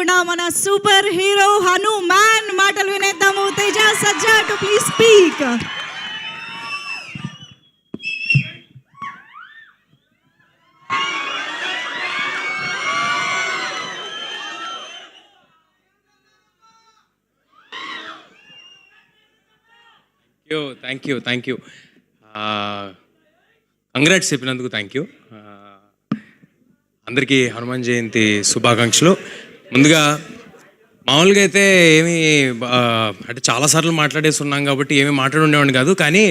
లేకుండా మన super hero Hanuman మాటలు వినేద్దాము. Teja Sajja to please speak you thank you thank you congrats చెప్పినందుకు thank you uh, అందరికీ హనుమాన్ జయంతి శుభాకాంక్షలు. ముందుగా మామూలుగా అయితే ఏమి అంటే చాలాసార్లు మాట్లాడేసి ఉన్నాం కాబట్టి ఏమీ మాట్లాడుండేవాడిని కాదు. కానీ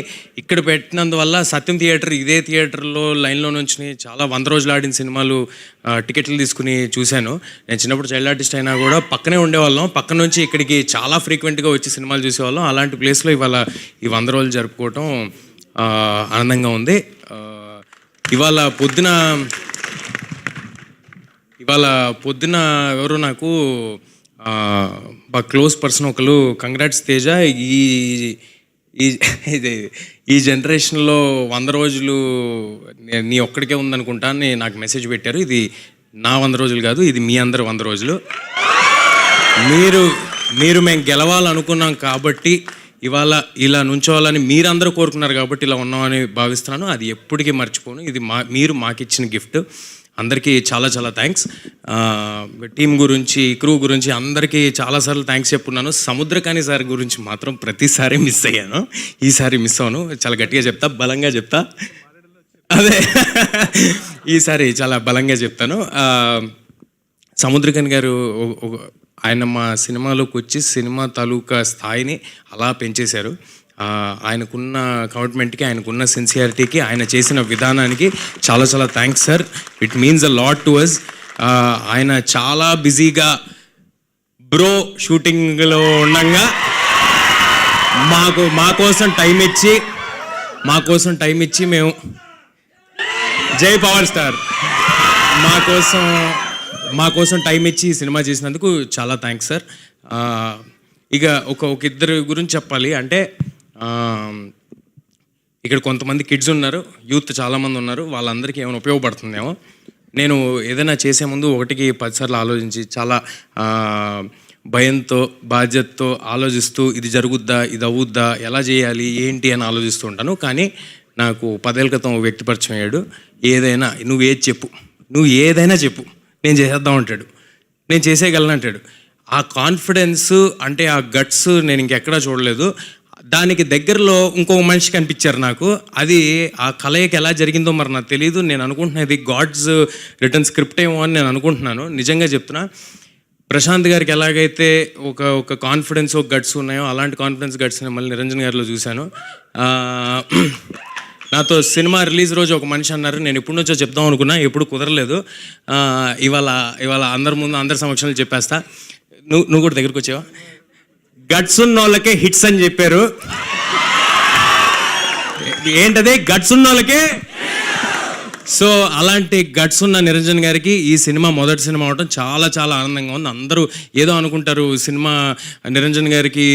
ఇక్కడ పెట్టినందువల్ల సత్యం థియేటర్ ఇదే థియేటర్లో లైన్లో నుంచి చాలా వంద రోజులు ఆడిన సినిమాలు టికెట్లు తీసుకుని చూశాను. నేను చిన్నప్పుడు చైల్డ్ ఆర్టిస్ట్ అయినా కూడా పక్కనే ఉండేవాళ్ళం. పక్క నుంచి ఇక్కడికి చాలా ఫ్రీక్వెంట్గా వచ్చి సినిమాలు చూసేవాళ్ళం. అలాంటి ప్లేస్లో ఇవాళ ఈ వంద రోజులు జరుపుకోవటం ఆనందంగా ఉంది. ఇవాళ పొద్దున ఇవాళ పొద్దున ఎవరు నాకు మా బాగా క్లోజ్ పర్సన్ ఒకరు కంగ్రాట్స్ తేజ ఈ ఈ ఇది ఈ జనరేషన్లో వంద రోజులు నీ ఒక్కడికే ఉందనుకుంటా అని నాకు మెసేజ్ పెట్టారు. ఇది నా వంద రోజులు కాదు ఇది మీ అందరు వంద రోజులు. మీరు మీరు మేము గెలవాలనుకున్నాం కాబట్టి ఇవాళ ఇలా నుంచోవాలని మీరందరూ కోరుకున్నారు కాబట్టి ఇలా ఉన్నామని భావిస్తున్నాను. అది ఎప్పటికీ మర్చిపోను. ఇది మా మీరు మాకు ఇచ్చిన గిఫ్ట్. అందరికీ చాలా చాలా థ్యాంక్స్ టీం గురించి క్రూ గురించి అందరికీ చాలాసార్లు థ్యాంక్స్ చెప్పున్నాను. సముద్రకాని సార్ గురించి మాత్రం ప్రతిసారి మిస్ అయ్యాను. ఈసారి మిస్ అవ్వను చాలా గట్టిగా చెప్తా బలంగా చెప్తా. అదే. ఈసారి చాలా బలంగా చెప్తాను. ఆ, సముద్రకన్ గారు ఆయన మా సినిమాలోకి వచ్చి సినిమా తాలూకా స్థాయిని అలా పెంచేశారు. ఆయనకున్న కమిట్మెంట్కి ఆయనకున్న సిన్సియారిటీకి ఆయన చేసిన విధానానికి చాలా చాలా thanks sir it means a lot to us ఆయన చాలా బిజీగా బ్రో షూటింగ్లో ఉండగా మాకు మా కోసం టైం ఇచ్చి మా కోసం టైం ఇచ్చి మేము జై పవర్ స్టార్. మా కోసం మా కోసం టైం ఇచ్చి సినిమా చేసినందుకు చాలా థ్యాంక్స్ సార్ ఇక ఒక ఒక ఇద్దరు గురించి చెప్పాలి. అంటే ఇక్కడ కొంతమంది కిడ్స్ ఉన్నారు యూత్ చాలామంది ఉన్నారు వాళ్ళందరికీ ఏమైనా ఉపయోగపడుతుందేమో. నేను ఏదైనా చేసే ముందు ఒకటికి పదిసార్లు ఆలోచించి చాలా భయంతో బాధ్యతతో ఆలోచిస్తూ ఇది జరుగుద్దా ఇది అవుద్దా ఎలా చేయాలి ఏంటి అని ఆలోచిస్తూ ఉంటాను. కానీ నాకు పదేళ్ళ క్రితం ఓ అయ్యాడు. ఏదైనా నువ్వు ఏది చెప్పు నువ్వు ఏదైనా చెప్పు నేను చేసేద్దాం అంటాడు. నేను చేసేయగలను అంటాడు. ఆ కాన్ఫిడెన్స్ అంటే ఆ గట్స్ నేను ఇంకెక్కడా చూడలేదు. దానికి దగ్గరలో ఇంకొక మనిషి కనిపించారు నాకు. అది ఆ కలయిక ఎలా జరిగిందో మరి నాకు తెలియదు నేను అనుకుంటున్నా ఇది గాడ్స్ రిటర్న్ స్క్రిప్ట్ ఏమో అని నేను అనుకుంటున్నాను. నిజంగా చెప్తున్నా ప్రశాంత్ గారికి ఎలాగైతే ఒక ఒక కాన్ఫిడెన్స్ ఒక గట్స్ ఉన్నాయో అలాంటి కాన్ఫిడెన్స్ గట్స్ మళ్ళీ నిరంజన్ గారిలో చూశాను. నాతో సినిమా రిలీజ్ రోజు ఒక మనిషి అన్నారు. నేను ఎప్పటి నుంచో చెప్దాం అనుకున్నా ఎప్పుడు కుదరలేదు. ఇవాళ ఇవాళ అందరి ముందు అందరి సమక్షంలో చెప్పేస్తా. నువ్వు నువ్వు కూడా దగ్గరికి వచ్చావా? గట్స్ ఉన్న వాళ్ళకే హిట్స్ అని చెప్పారు. ఏంటది? గట్స్ ఉన్న వాళ్ళకే సో అలాంటి గట్స్ ఉన్న నిరంజన్ గారికి ఈ సినిమా మొదటి సినిమా అవడం చాలా చాలా ఆనందంగా ఉంది. అందరూ ఏదో అనుకుంటారు సినిమా నిరంజన్ గారికి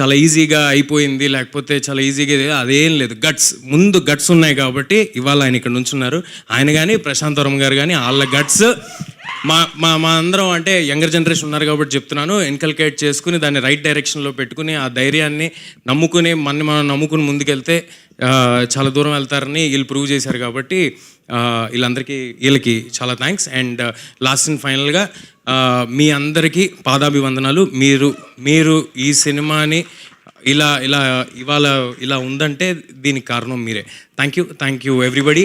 చాలా ఈజీగా అయిపోయింది లేకపోతే చాలా ఈజీగా అదేం లేదు. గట్స్ ముందు గట్స్ ఉన్నాయి కాబట్టి ఇవాళ ఆయన ఇక్కడ నుంచున్నారు. ఆయన కానీ ప్రశాంతవరం గారు కానీ వాళ్ళ గట్స్ మా మా మా అందరం అంటే యంగర్ జనరేషన్ ఉన్నారు కాబట్టి చెప్తున్నాను. ఇన్కల్కేట్ చేసుకుని దాన్ని రైట్ డైరెక్షన్లో పెట్టుకుని ఆ ధైర్యాన్ని నమ్ముకుని మన మనం నమ్ముకుని ముందుకెళ్తే చాలా దూరం వెళ్తారని వీళ్ళు ప్రూవ్ చేశారు కాబట్టి వీళ్ళందరికీ వీళ్ళకి చాలా థ్యాంక్స్ అండ్ లాస్ట్ అండ్ ఫైనల్గా మీ అందరికీ పాదాభివందనాలు. మీరు మీరు ఈ సినిమాని ఇలా ఇలా ఇవాళ ఇలా ఉందంటే దీనికి కారణం మీరే. Thank you thank you everybody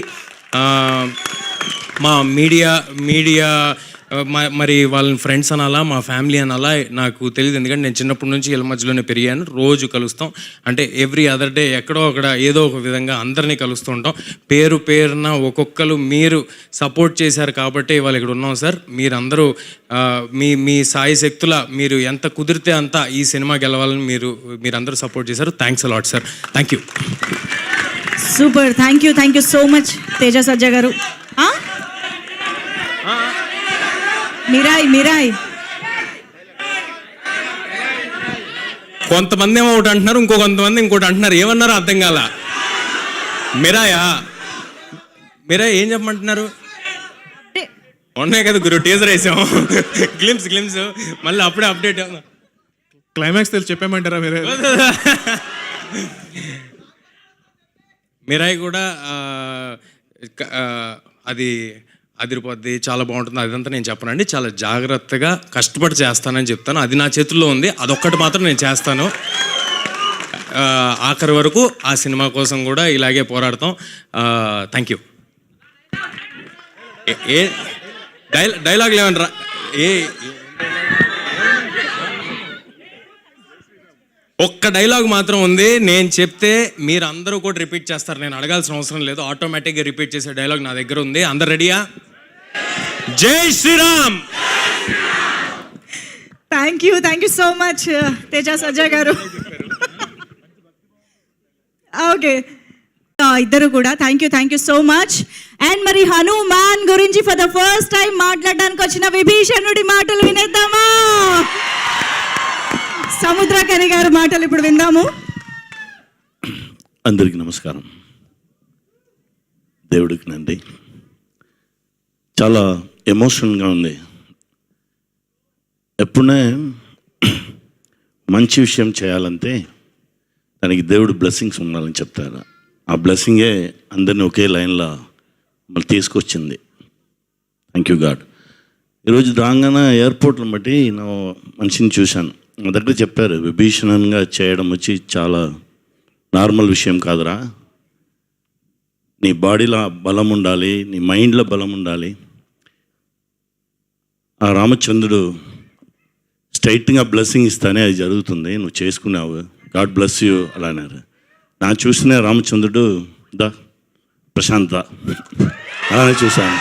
మా మీడియా మీడియా మరి వాళ్ళని ఫ్రెండ్స్ అనాలా మా ఫ్యామిలీ అనాలా నాకు తెలియదు ఎందుకంటే నేను చిన్నప్పటి నుంచి ఇళ్ళ మధ్యలోనే పెరిగాను. రోజు కలుస్తాం. అంటే ఎవ్రీ అదర్ డే ఎక్కడో అక్కడ ఏదో ఒక విధంగా అందరినీ కలుస్తూ ఉంటాం. పేరు పేరున ఒక్కొక్కరు మీరు సపోర్ట్ చేశారు కాబట్టి వాళ్ళు ఇక్కడ ఉన్నాం సార్. మీరందరూ మీ మీ సాయి శక్తుల మీరు ఎంత కుదిరితే అంత ఈ సినిమా గెలవాలని మీరు మీరందరూ సపోర్ట్ చేశారు. Thanks a lot sir thank you super thank you thank you so much Teja Sajja గారు. మిరాయ్ మిరాయ్ కొంతమంది ఏమో ఒకటి అంటున్నారు ఇంకో కొంతమంది ఇంకోటి అంటున్నారు. ఏమన్నారో అర్థం కాల. మిరాయా? మిరా ఏం చెప్పమంటున్నారు? ఉన్నాయి కదా గురు టీజర్ వేసాం. గ్లిమ్స్ గ్లిమ్స్ మళ్ళీ అప్పుడే అప్డేట్ క్లైమాక్స్ తెలిసి చెప్పామంటారా మీరే మిరాయి కూడా అది అదిరిపోద్ది చాలా బాగుంటుంది అదంతా నేను చెప్పనండి. చాలా జాగ్రత్తగా కష్టపడి చేస్తానని చెప్తాను. అది నా చేతుల్లో ఉంది అదొక్కటి మాత్రం నేను చేస్తాను. ఆఖరి వరకు ఆ సినిమా కోసం కూడా ఇలాగే పోరాడతాం. థ్యాంక్ యూ ఏ డైలా డైలాగ్ లేవనరా ఏ ఒక్క డైలాగ్ మాత్రం ఉంది. నేను చెప్తే మీరు అందరూ కూడా రిపీట్ చేస్తారు. నేను అడగాల్సిన అవసరం లేదు. ఆటోమేటిక్గా రిపీట్ చేసే డైలాగ్ నా దగ్గర ఉంది. అందరు రెడీయా? జై Shriram. Thank you thank you so much Teja Sajja గారు. ఓకే ఇద్దరు కూడా thank you thank you so much and మరి హనుమాన్ గురించి ఫర్ ద ఫస్ట్ టైం మాట్లాడడానికి వచ్చిన విభీషణుడి మాటలు వినేద్దామా? సముద్రకని గారి మాటలు ఇప్పుడు విందాము. అందరికీ నమస్కారం. దేవుడికి నంది. చాలా ఎమోషన్గా ఉంది. ఎప్పుడే మంచి విషయం చేయాలంటే దానికి దేవుడు బ్లెస్సింగ్స్ ఉండాలని చెప్తారు. ఆ బ్లెస్సింగే అందరిని ఒకే లైన్లో మళ్ళీ తీసుకొచ్చింది. Thank you god. ఈరోజు రాగానే ఎయిర్పోర్ట్ని బట్టి నా మనిషిని చూశాను. నా దగ్గర చెప్పారు విభీషణంగా చేయడం వచ్చి చాలా నార్మల్ విషయం కాదురా. నీ బాడీలో బలం ఉండాలి నీ మైండ్లో బలం ఉండాలి. ఆ రామచంద్రుడు స్ట్రైట్గా బ్లెస్సింగ్ ఇస్తానే అది జరుగుతుంది. నువ్వు చేసుకున్నావు. గాడ్ బ్లెస్ యూ అలా అన్నారు. నా చూసిన రామచంద్రుడు దా ప్రశాంత. అలానే చూశాను.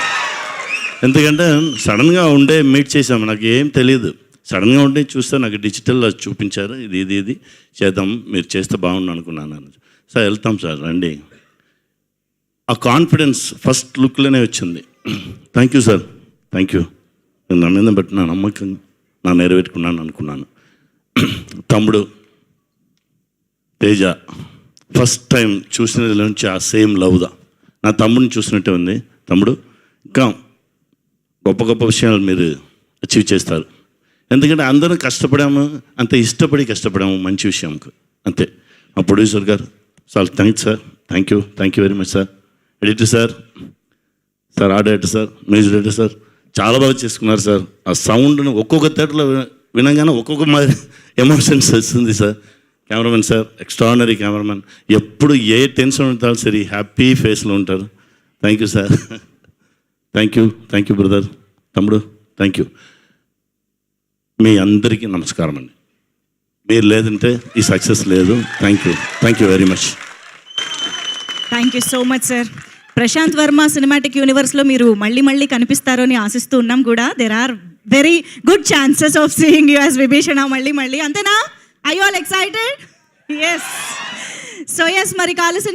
ఎందుకంటే సడన్గా ఉండే మీట్ చేసాము నాకు ఏం తెలియదు సడన్గా ఉండే చూస్తే నాకు డిజిటల్ చూపించారు. ఇది ఇది ఇది. చేద్దాం మీరు చేస్తే బాగుండు అనుకున్నాను సార్ వెళ్తాం సార్ రండి. ఆ కాన్ఫిడెన్స్ ఫస్ట్ లుక్లోనే వచ్చింది. Thank you sir. Thank you. నా మీద పెట్టిన నమ్మకం నా నెరవేర్చుకున్నాను అనుకున్నాను. తమ్ముడు తేజ ఫస్ట్ టైం చూసిన నుంచి ఆ సేమ్ లవ్దా నా తమ్ముడిని చూసినట్టే ఉంది. తమ్ముడు ఇంకా గొప్ప గొప్ప విషయాలు మీరు అచీవ్ చేస్తారు. ఎందుకంటే అందరం కష్టపడాము అంత ఇష్టపడి కష్టపడాము మంచి విషయంకు అంతే. మా ప్రొడ్యూసర్ గారు sir thanks sir thank you thank you very much sir editor sir sir order sir music director sir చాలా బాగా చేసుకున్నారు సార్. ఆ సౌండ్ను ఒక్కొక్క థియేటర్లో వినగానే ఒక్కొక్క మాదిరి ఎమోషన్స్ వస్తుంది sir. Cameraman sir extraordinary cameraman. ఎప్పుడు ఏ టెన్షన్ ఉంటారు సరే హ్యాపీ ఫేస్లో ఉంటారు. Thank you sir. Thank you thank you brother. తమ్ముడు థ్యాంక్ యూ మీ అందరికీ నమస్కారం అండి. మీరు లేదంటే ఈ సక్సెస్ లేదు. Thank you thank you very much. Thank you so much sir. Prashanth Varma cinematic యూనివర్స్లో మీరు మళ్ళీ మళ్ళీ కనిపిస్తారు అని ఆశిస్తూ ఉన్నాం కూడా. There are very good chances of seeing you as Vibhishana మళ్ళీ మళ్ళీ. అంతేనా? I all excited yes so yes మరి కాలుసం